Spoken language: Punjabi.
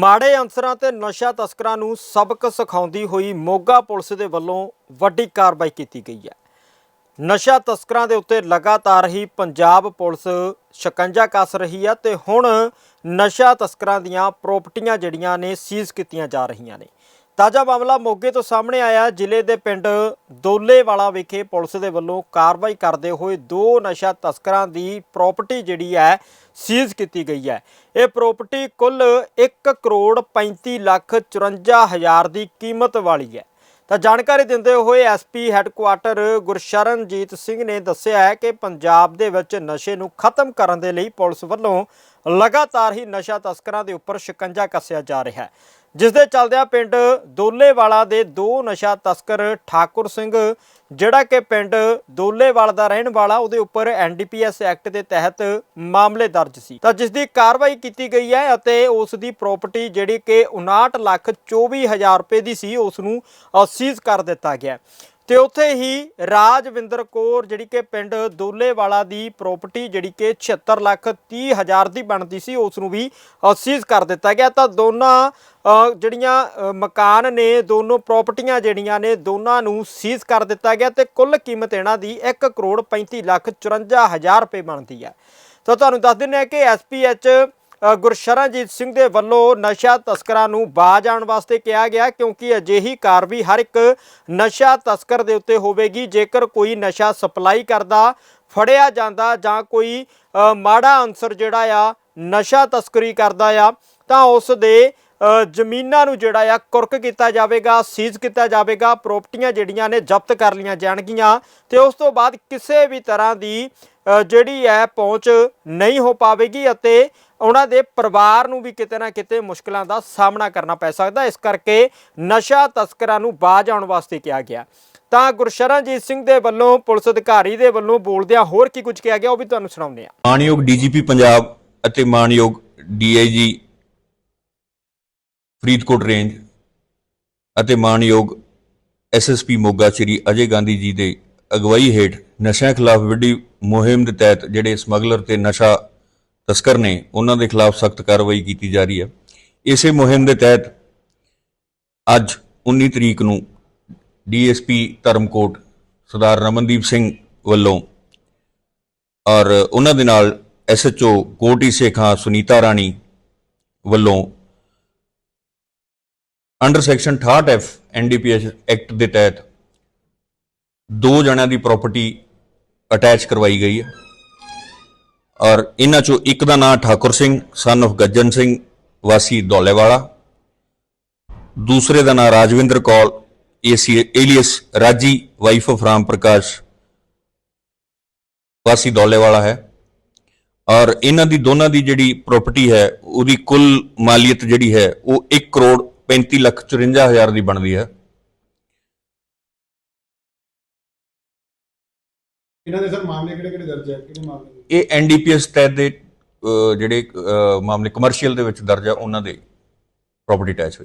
ਮਾੜੇ ਅਨਸਰਾਂ ਤੇ ਨਸ਼ਾ ਤਸਕਰਾਂ ਨੂੰ ਸਬਕ ਸਿਖਾਉਂਦੀ ਹੋਈ ਮੋਗਾ ਪੁਲਿਸ ਦੇ ਵੱਲੋਂ ਵੱਡੀ ਕਾਰਵਾਈ ਕੀਤੀ ਗਈ ਹੈ। ਨਸ਼ਾ ਤਸਕਰਾਂ ਦੇ ਉੱਤੇ ਲਗਾਤਾਰ ਹੀ ਪੰਜਾਬ ਪੁਲਿਸ ਸ਼ਿਕੰਜਾ ਕੱਸ ਰਹੀ ਹੈ ਤੇ ਹੁਣ ਨਸ਼ਾ ਤਸਕਰਾਂ ਦੀਆਂ ਪ੍ਰਾਪਰਟੀਆਂ ਜਿਹੜੀਆਂ ਨੇ ਸੀਜ਼ ਕੀਤੀਆਂ ਜਾ ਰਹੀਆਂ ਨੇ। ਤਾਜ਼ਾ ਮਾਮਲਾ ਮੋਗੇ ਤੋਂ ਸਾਹਮਣੇ ਆਇਆ। ਜ਼ਿਲ੍ਹੇ ਦੇ ਪਿੰਡ ਦੋਲੇਵਾਲਾ ਵਿਖੇ ਪੁਲਿਸ ਦੇ ਵੱਲੋਂ ਕਾਰਵਾਈ ਕਰਦੇ ਹੋਏ ਦੋ ਨਸ਼ਾ ਤਸਕਰਾਂ ਦੀ ਪ੍ਰਾਪਰਟੀ ਜਿਹੜੀ ਹੈ, ਸੀਜ਼ ਕੀਤੀ ਗਈ ਹੈ। ਇਹ ਪ੍ਰਾਪਰਟੀ ਕੁੱਲ 1 ਕਰੋੜ 35 ਲੱਖ 54 ਹਜ਼ਾਰ ਦੀ ਕੀਮਤ ਵਾਲੀ ਹੈ। ਤਾਂ ਜਾਣਕਾਰੀ ਦਿੰਦੇ ਹੋਏ ਐਸਪੀ ਹੈੱਡਕੁਆਟਰ ਗੁਰਸ਼ਰਨਜੀਤ ਸਿੰਘ ਨੇ ਦੱਸਿਆ ਹੈ ਕਿ ਪੰਜਾਬ ਦੇ ਵਿੱਚ ਨਸ਼ੇ ਨੂੰ ਖਤਮ ਕਰਨ ਦੇ ਲਈ ਪੁਲਿਸ ਵੱਲੋਂ ਲਗਾਤਾਰ ਹੀ ਨਸ਼ਾ ਤਸਕਰਾਂ ਦੇ ਉੱਪਰ ਸ਼ਿਕੰਜਾ ਕੱਸਿਆ ਜਾ ਰਿਹਾ ਹੈ। ਜਿਸ ਦੇ ਚੱਲਦਿਆਂ ਪਿੰਡ ਦੋਲੇਵਾਲਾ ਦੇ ਦੋ ਨਸ਼ਾ ਤਸਕਰ ਠਾਕੁਰ ਸਿੰਘ, ਜਿਹੜਾ ਕਿ ਪਿੰਡ ਦੋਲੇਵਾਲ ਦਾ ਰਹਿਣ ਵਾਲਾ, ਉਹਦੇ ਉੱਪਰ ਐਨਡੀਪੀਐਸ ਐਕਟ ਦੇ ਤਹਿਤ ਮਾਮਲੇ ਦਰਜ ਸੀ। ਤਾਂ ਜਿਸ ਦੀ ਕਾਰਵਾਈ ਕੀਤੀ ਗਈ ਹੈ ਅਤੇ ਉਸ ਦੀ ਪ੍ਰਾਪਰਟੀ ਜਿਹੜੀ ਕਿ 59 ਲੱਖ 24 ਹਜ਼ਾਰ ਰੁਪਏ ਦੀ ਸੀ ਉਸ ਨੂੰ ਸੀਜ਼ ਕਰ ਦਿੱਤਾ ਗਿਆ ਤੇ ਉੱਥੇ ਹੀ ਰਾਜਵਿੰਦਰ ਕੌਰ ਜਿਹੜੀ ਕਿ ਪਿੰਡ ਦੋਲੇਵਾਲਾ ਦੀ ਪ੍ਰਾਪਰਟੀ ਜਿਹੜੀ ਕਿ 76 ਲੱਖ 30 ਹਜ਼ਾਰ ਦੀ ਬਣਦੀ ਸੀ ਉਸ ਨੂੰ ਵੀ ਸੀਜ਼ ਕਰ ਦਿੱਤਾ ਗਿਆ। ਤਾਂ ਦੋਨਾਂ ਜਿਹੜੀਆਂ ਮਕਾਨ ਨੇ ਦੋਨੋਂ ਪ੍ਰਾਪਰਟੀਆਂ ਜਿਹੜੀਆਂ ਨੇ ਦੋਨਾਂ ਨੂੰ ਸੀਜ਼ ਕਰ ਦਿੱਤਾ ਗਿਆ ਤੇ ਕੁੱਲ ਕੀਮਤ ਇਹਨਾਂ ਦੀ 1 ਕਰੋੜ 35 ਲੱਖ 54 ਹਜ਼ਾਰ ਰੁਪਏ ਬਣਦੀ ਹੈ ਤਾਂ ਤੁਹਾਨੂੰ ਦੱਸ ਦਿੰਦੇ ਹਾਂ ਕਿ ਐਸਪੀਐਚ ਅ, ਗੁਰਸ਼ਰਨਜੀਤ ਸਿੰਘ ਦੇ ਵੱਲੋਂ ਨਸ਼ਾ ਤਸਕਰਾਂ ਨੂੰ ਬਾਜ ਆਉਣ ਵਾਸਤੇ ਕਿਹਾ ਗਿਆ ਕਿਉਂਕਿ ਅਜਿਹੀ ਕਾਰਵਾਈ ਹਰ ਇੱਕ ਨਸ਼ਾ ਤਸਕਰ ਦੇ ਉੱਤੇ ਹੋਵੇਗੀ। ਜੇਕਰ ਕੋਈ ਨਸ਼ਾ ਸਪਲਾਈ ਕਰਦਾ, ਫੜਿਆ ਜਾਂਦਾ ਜਾਂ ਕੋਈ ਮਾੜਾ ਅਨਸਰ ਜਿਹੜਾ ਆ, ਨਸ਼ਾ ਤਸਕਰੀ ਕਰਦਾ ਆ, ਤਾਂ ਉਸ ਦੇ ਜ਼ਮੀਨਾਂ ਨੂੰ ਜਿਹੜਾ ਆ, ਕੁਰਕ ਕੀਤਾ ਜਾਵੇਗਾ, ਸੀਜ਼ ਕੀਤਾ ਜਾਵੇਗਾ, ਪ੍ਰਾਪਰਟੀਆਂ ਜਿਹੜੀਆਂ ਨੇ ਜ਼ਬਤ ਕਰ ਲਈਆਂ ਜਾਣਗੀਆਂ। ਤੇ ਉਸ ਤੋਂ ਬਾਅਦ ਕਿਸੇ ਵੀ ਤਰ੍ਹਾਂ ਦੀ ਜਿਹੜੀ ਹੈ ਪਹੁੰਚ ਨਹੀਂ ਹੋ ਪਾਵੇਗੀ ਅਤੇ ਉਹਨਾਂ ਦੇ ਪਰਿਵਾਰ ਨੂੰ ਵੀ ਕਿਤੇ ਨਾ ਕਿਤੇ ਮੁਸ਼ਕਲਾਂ ਦਾ ਸਾਹਮਣਾ ਕਰਨਾ ਪੈ ਸਕਦਾ। ਇਸ ਕਰਕੇ ਨਸ਼ਾ ਤਸਕਰਾਂ ਨੂੰ ਬਾਜ ਆਉਣ ਵਾਸਤੇ ਕਿਹਾ ਗਿਆ। ਤਾਂ ਗੁਰਸ਼ਰਨਜੀਤ ਸਿੰਘ ਦੇ ਵੱਲੋਂ, ਪੁਲਿਸ ਅਧਿਕਾਰੀ ਦੇ ਵੱਲੋਂ ਬੋਲਦਿਆਂ ਹੋਰ ਕੀ ਕੁਝ ਕਿਹਾ ਗਿਆ, ਉਹ ਵੀ ਤੁਹਾਨੂੰ ਸੁਣਾਉਂਦੇ ਆ ਮਾਨਯੋਗ ਡੀਜੀਪੀ ਪੰਜਾਬ ਅਤੇ ਮਾਨਯੋਗ ਡੀਆਈਜੀ ਫਰੀਦਕੋਟ ਰੇਂਜ ਅਤੇ ਮਾਨਯੋਗ ਐਸਐਸਪੀ ਮੋਗਾ ਸ਼੍ਰੀ ਅਜੇ ਗਾਂਧੀ ਜੀ ਦੇ ਅਗਵਾਈ ਹੇਠ ਨਸ਼ਿਆਂ ਖਿਲਾਫ ਵੱਡੀ ਮੁਹਿੰਮ ਦੇ ਤਹਿਤ ਜਿਹੜੇ ਸਮਗਲਰ ਤੇ ਨਸ਼ਾ ਤਸਕਰ ਨੇ, ਉਹਨਾਂ ਦੇ ਖਿਲਾਫ ਸਖਤ ਕਾਰਵਾਈ ਕੀਤੀ ਜਾ ਰਹੀ ਹੈ। ਇਸੇ ਮੁਹਿੰਮ ਦੇ ਤਹਿਤ ਅੱਜ 19 ਤਰੀਕ ਨੂੰ ਡੀਐਸਪੀ ਧਰਮਕੋਟ ਸਰਦਾਰ ਰਮਨਦੀਪ ਸਿੰਘ ਵੱਲੋਂ ਔਰ ਉਹਨਾਂ ਦੇ ਨਾਲ ਐਸਐਚਓ ਕੋਟੀ ਸੇਖਾਂ ਸੁਨੀਤਾ ਰਾਣੀ ਵੱਲੋਂ under section 68 F NDPS act ਦੇ ਤਹਿਤ ਦੋ ਜਣਿਆਂ ਦੀ ਪ੍ਰਾਪਰਟੀ ਅਟੈਚ ਕਰਵਾਈ ਗਈ ਹੈ। ਔਰ ਇਹਨਾਂ ਚੋਂ ਇੱਕ ਦਾ ਨਾਮ ਠਾਕੁਰ ਸਿੰਘ ਸਨ of ਗੱਜਨ ਸਿੰਘ, ਵਾਸੀ ਦੌਲੇਵਾਲਾ। ਦੂਸਰੇ ਦਾ ਨਾਮ Rajwinder Kaur, AC alias Raji wife of Ram Parkash, ਵਾਸੀ ਦੌਲੇਵਾਲਾ ਹੈ। ਔਰ ਇਹਨਾਂ ਦੀ ਦੋਨਾਂ ਦੀ ਜਿਹੜੀ ਪ੍ਰਾਪਰਟੀ ਹੈ, ਉਹਦੀ ਕੁੱਲ ਮਾਲੀਅਤ ਜਿਹੜੀ ਹੈ, ਉਹ 1 ਕਰੋੜ 35 ਲੱਖ 54 ਹਜ਼ਾਰ ਦੀ ਬਣਦੀ ਹੈ। ਇਹਨਾਂ ਦੇ ਸਰ ਮਾਮਲੇ ਕਿਹੜੇ ਕਿਹੜੇ ਦਰਜ ਹੈ ਕਿਹੜੇ ਮਾਮਲੇ ਨੇ? ਇਹ ਐਨਡੀਪੀਐਸ ਤਹਿਤ ਦੇ ਅਹ, ਜਿਹੜੇ ਅਹ, ਮਾਮਲੇ ਕਮਰਸ਼ੀਅਲ ਦੇ ਵਿੱਚ ਦਰਜ ਆ ਉਹਨਾਂ ਦੇ ਪ੍ਰਾਪਰਟੀ ਅਟੈਚ ਹੋਈ